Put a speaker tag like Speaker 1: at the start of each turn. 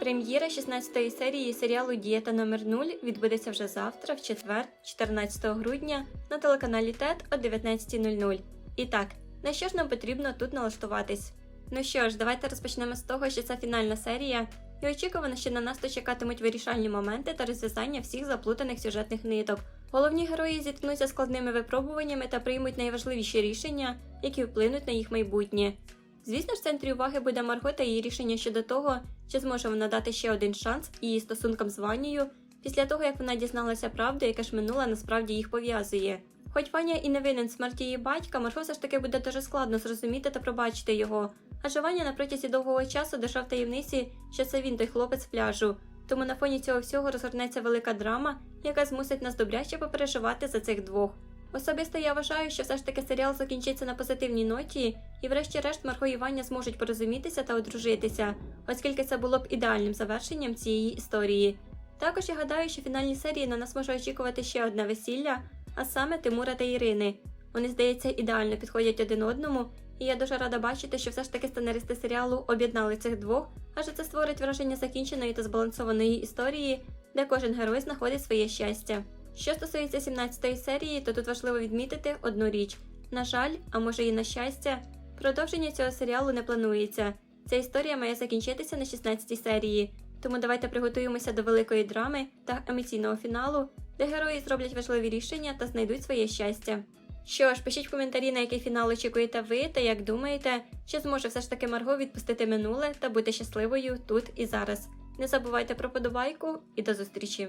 Speaker 1: Прем'єра 16-ї серії серіалу Дієта номер 0 відбудеться вже завтра, в четвер, 14 грудня, на телеканалі ТЕТ о 19.00. І так, на що ж нам потрібно тут налаштуватись? Ну що ж, давайте розпочнемо з того, що це фінальна серія, і очікувано, що на нас то чекатимуть вирішальні моменти та розв'язання всіх заплутаних сюжетних ниток. Головні герої зіткнуться складними випробуваннями та приймуть найважливіші рішення, які вплинуть на їх майбутнє. Звісно ж, в центрі уваги буде Марго та її рішення щодо того, чи зможе вона дати ще один шанс її стосункам з Ванією після того, як вона дізналася правду, яка ж минула насправді їх пов'язує. Хоч Ваня і не винен смерті її батька, Марго все ж таки буде дуже складно зрозуміти та пробачити його. Адже Ваня на протязі довгого часу держав таємниці, що це він той хлопець пляжу. Тому на фоні цього всього розгорнеться велика драма, яка змусить нас добряче попереживати за цих двох. Особисто я вважаю, що все ж таки серіал закінчиться на позитивній ноті, і врешті-решт Марго і Ваня зможуть порозумітися та одружитися, оскільки це було б ідеальним завершенням цієї історії. Також я гадаю, що в фінальній серії на нас може очікувати ще одне весілля, а саме Тимура та Ірини. Вони, здається, ідеально підходять один одному, і я дуже рада бачити, що все ж таки сценаристи серіалу об'єднали цих двох, адже це створить враження закінченої та збалансованої історії, де кожен герой знаходить своє щастя. Що стосується 17-ї серії, то тут важливо відмітити одну річ: на жаль, а може і на щастя, продовження цього серіалу не планується. Ця історія має закінчитися на 16-й серії, тому давайте приготуємося до великої драми та емоційного фіналу, де герої зроблять важливі рішення та знайдуть своє щастя. Що ж, пишіть в коментарі, на який фінал очікуєте ви та як думаєте, чи зможе все ж таки Марго відпустити минуле та бути щасливою тут і зараз. Не забувайте про подобайку і до зустрічі!